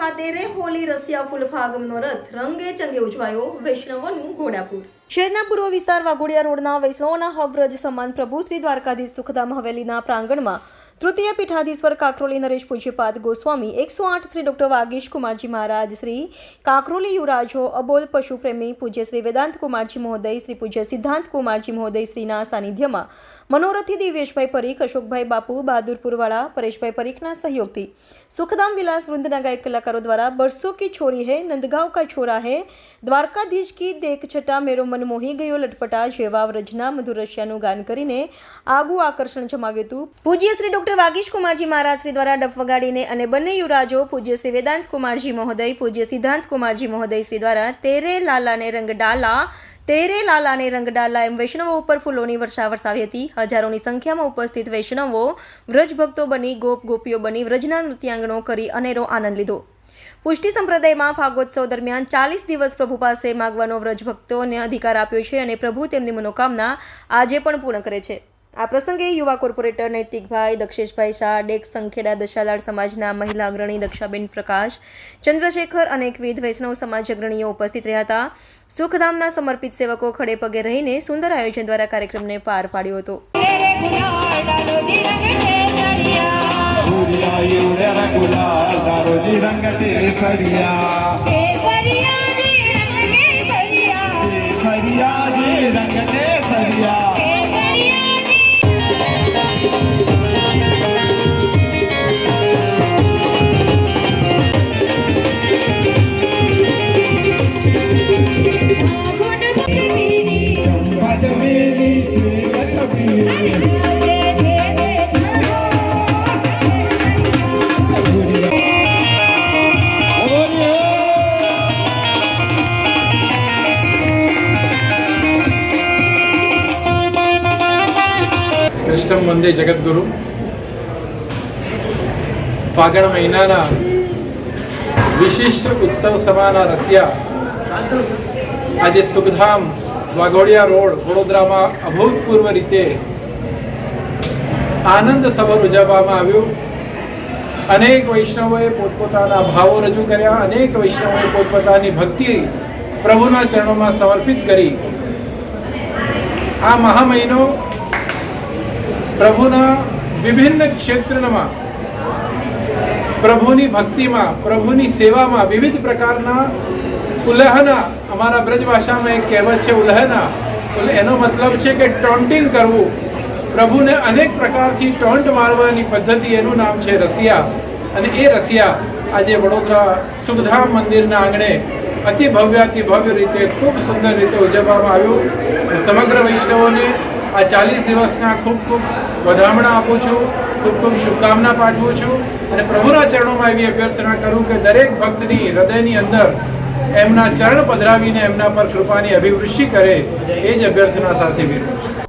ખાતે રેહોલી રસિયા ફૂલફાગમનો રથ રંગે ચંગે ઉજવાયો વૈષ્ણવોનું ઘોડાપૂર. શહેરના પૂર્વ વિસ્તાર વાઘોડિયા રોડના વૈષ્ણવોના હવ્રજ સમાન પ્રભુ શ્રી દ્વારકાધીશ સુખધામ હવેલીના પ્રાંગણમાં તૃતીય પીઠાધીશ્વર કાકરોલી નરેશ પૂજ્યપાદ ગોસ્વામી, એકસો આઠ શ્રી ડોક્ટર વાગીશ કુમારજી મહારાજ, શ્રી કાકરોલી યુવરાજો, અબોલ પશુપ્રેમી પૂજ્ય શ્રી વેદાંત કુમારજી મહોદય, શ્રી પૂજ્ય સિદ્ધાંત કુમારજી મહોદય શ્રીના સાનિધ્યમાં મનોરથી દિવ્યેશભાઈ પરીખ, અશોકભાઈ બાપુ, બહાદુરપુરવાળા પરેશભાઈ પરીખના સહયોગથી સુખધામ વિલાસ વૃંદના ગાયક કલાકારો દ્વારા બરસો કી છોરી હે, નંદગાંવ કા છોરા હે, દ્વારકાધીશ કી દેખ છટા મેરો મન મોહી ગયો લટપટા જેવા વ્રજના મધુર ગાન કરીને આગવું આકર્ષણ જમાવ્યું હતું. પૂજ્ય શ્રી ડોક્ટર વાગીશ કુમારજી મહારાજશ્રી દ્વારા ડફ વગાડીને અને બંને યુવરાજો પૂજ્ય શ્રી વેદાંત કુમારજી મહોદય, પૂજ્ય સિદ્ધાંત કુમારજી મહોદય શ્રી દ્વારા તેરે લાલાને રંગ ડાલા તેરે લાલાને રંગ ડાલા એમ વૈષ્ણવો ઉપર ફૂલોની વર્ષા વરસાવી હતી. હજારોની સંખ્યામાં ઉપસ્થિત વૈષ્ણવો વ્રજ ભક્તો બની, ગોપ ગોપીઓ બની વ્રજના નૃત્યાંગણો કરી અનેરો આનંદ લીધો. પુષ્ટિ સંપ્રદાયમાં ફાગોત્સવ દરમિયાન ચાલીસ દિવસ પ્રભુ પાસે માગવાનો વ્રજ ભક્તોને અધિકાર આપ્યો છે અને પ્રભુ તેમની મનોકામના આજે પણ પૂર્ણ કરે છે. આ પ્રસંગે યુવા કોર્પોરેટર નૈતિકભાઈ દક્ષેશભાઈ શાહ ડેક સંખેડા દશાલાળ સમાજના મહિલા અગ્રણી દક્ષાબેન પ્રકાશ ચંદ્રશેખર અનેકવિધ વૈષ્ણવ સમાજ અગ્રણીઓ ઉપસ્થિત રહ્યા હતા. સુખધામના સમર્પિત સેવકો ખડે પગે રહીને સુંદર આયોજન દ્વારા કાર્યક્રમને પાર પાડ્યો હતો. સરિયા કૃષ્ણ વંદે જગદગુરુ. ફાગણ મહિનાના વિશિષ્ટ ઉત્સવ સમાના રસિયા. આજે સુખધામ વાઘોડિયા રોડ, વડોદરામાં અભૂતપૂર્વ રીતે આનંદ સભર ઉજવવામાં આવ્યું. અનેક વૈષ્ણવોએ પોતપોતાના ભાવો રજૂ કર્યા. અનેક વૈષ્ણવોએ પોતપોતાની ભક્તિ પ્રભુના ચરણોમાં સમર્પિત કરી. આ મહા મહિનો પ્રભુના વિભિન્ન ક્ષેત્રમાં, પ્રભુની ભક્તિમાં, પ્રભુની સેવામાં વિવિધ પ્રકારના ઉલ્લહના અમારા બ્રજ ભાષામાં એક કહેવત છે ઉલ્લહના એટલે એનો મતલબ છે કે ટોન્ટિંગ કરવું. પ્રભુને અનેક પ્રકારથી ટોન્ટ મારવાની પદ્ધતિ એનું નામ છે રસિયા. અને એ રસિયા આજે વડોદરા સુખધામ મંદિરના આંગણે અતિ ભવ્યાતિ ભવ્ય રીતે ખૂબ સુંદર રીતે ઉજવવામાં આવ્યું. સમગ્ર વૈષ્ણવોને આ ચાલીસ દિવસના ખૂબ ખૂબ વધામણા આપું છું, ખૂબ ખૂબ શુભકામના પાઠવું છું અને પ્રભુના ચરણોમાં એવી અભ્યર્થના કરું કે દરેક ભક્તની હૃદયની અંદર એમના ચરણ પધરાવીને એમના પર કૃપાની અભિવૃષ્ટિ કરે, એ જ અભ્યર્થના સાથે વિરોધ છું